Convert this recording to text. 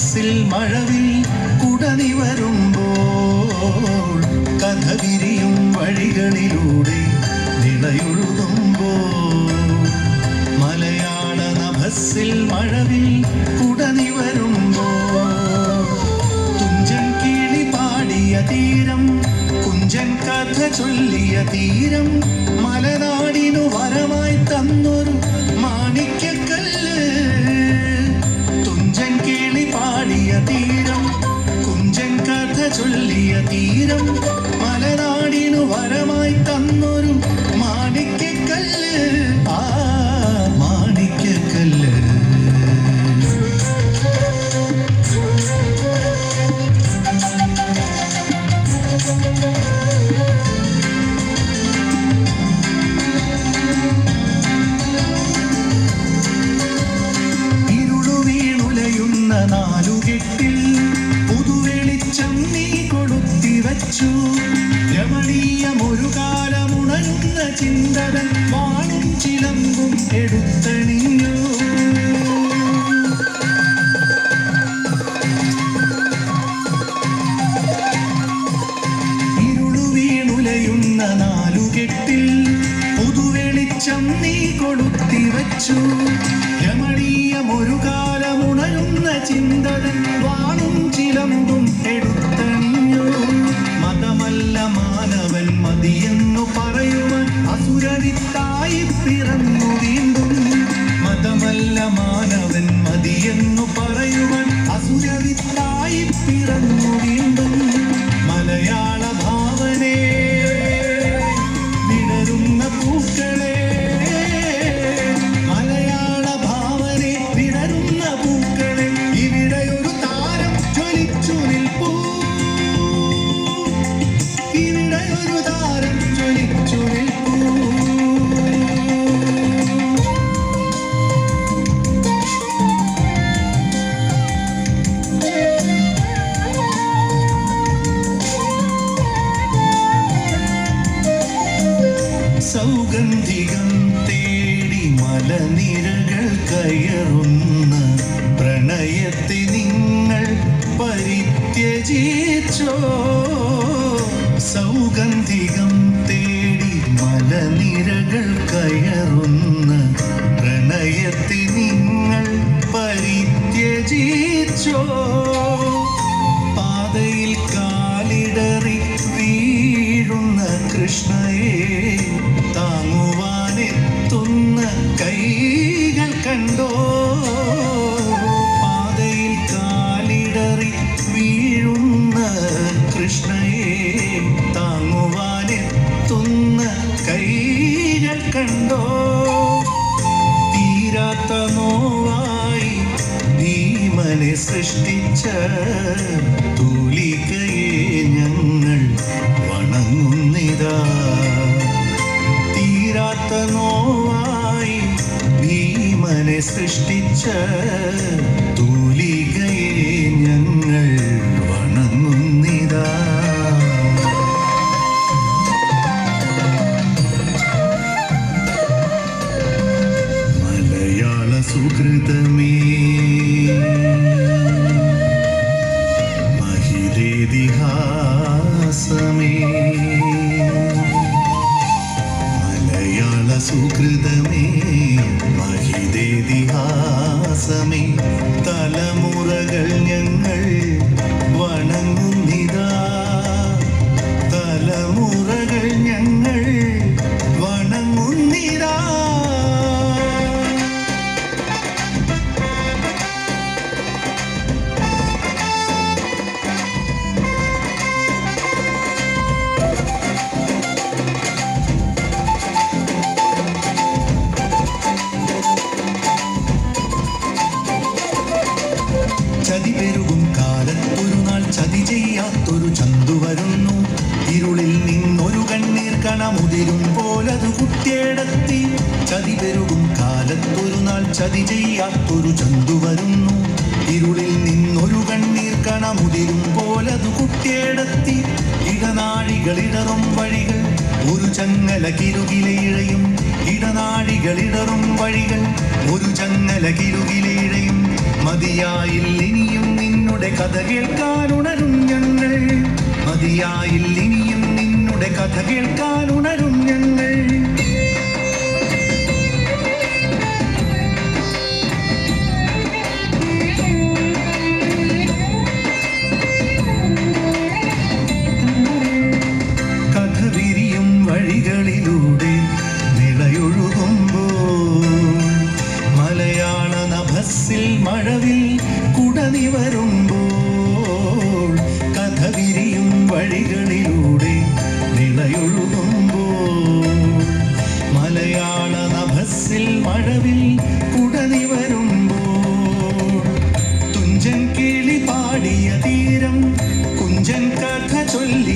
നഭസിൽ മഴവിൽ കുടനി വരുമ്പോൾ കഥ വിരിയും വഴികളിലൂടെ നിളയൊഴുകുമ്പോൾ മലയാള നഭസിൽ മഴവിൽ കുടനി വരുമ്പോൾ തുഞ്ചൻ കിളി പാടിയ തീരം കുഞ്ചൻ കഥ ചൊല്ലിയ തീരം മലനാടിനു വരമായി തന്നൊരു വച്ചു രമണീയമൊരു കാലമുണരുന്ന ചിന്തകൾ വാണും ചിലമ്പും എടുത്തണിഞ്ഞു. ഇരുളു വീണുലയുന്ന നാലുകെട്ടിൽ പുതുവെളിച്ചം നീ കൊടുത്തിവച്ചു രമണീയമൊരു കാലമുണരുന്ന ചിന്തകൾ സൗഗന്ധികം തേടി മലനിരകൾ കയറുന്ന പ്രണയത്തെ നിങ്ങൾ പരിത്യജിച്ചോ? സൗഗന്ധികം തേടി മലനിരകൾ കയറുന്ന പ്രണയത്തെ നിങ്ങൾ പരിത്യജിച്ചോ? കാലിടറി വീഴുന്ന താങ്ങുവാനെത്തുന്ന കൈകൾ കണ്ടോ? സൃഷ്ടിച്ച ഞങ്ങൾ വണങ്ങുന്നിതാ. തീരാത്ത ഭീമനെ സൃഷ്ടിച്ച തൂലികയെ ഞങ്ങൾ വണങ്ങുന്നിതാ. മലയാള സുഹൃതമേ മഹിരേതിഹാസമേ മലയാള സുഹൃതമേ മഹിതേതിഹാസമേ തലമുറകൾ വരുന്നു. ഇരുളിൽ നിന്നൊരു കണ്ണീർ കണമുതിരും പോലതു കുട്ടിയേടത്തി. ചതി പെരുകും കാലത്തൊരു നാൾ ചതി ചെയ്യാത്തൊരു ചന്തു വരുന്നു. ഇരുളിൽ നിന്നൊരു കണ്ണീർ കണമുതിരും പോലതു കുട്ടിയേടത്തി. ഇടനാഴികളിടറും വഴികൾ ഒരു ചങ്ങല കിരുകിലെ ഇഴയും. ഇടനാഴികളിടറും വഴികൾ ഒരു ചങ്ങല കിരുകിലെ ഇഴയും. മതിയായില്ല ഇനിയും നിന്നുടെ കഥ കേൾക്കാനുണരും ഞങ്ങൾ. മതിയായില്ല. ഇനിയും നിന്നുടെ കഥ കേൾക്കാൻ ഉണരും ഞങ്ങൾ. കഥ വിരിയും വഴികളിലൂടെ നിളയൊഴുകുമ്പോൾ മലയാള നഭസിൽ മഴവിൽ കുടനി മഴവിൽ കുടനി വരുമ്പോൾ തുഞ്ചൻ കിളി പാടിയ തീരം കുഞ്ചൻ കഥ ചൊല്ലിയ തീരം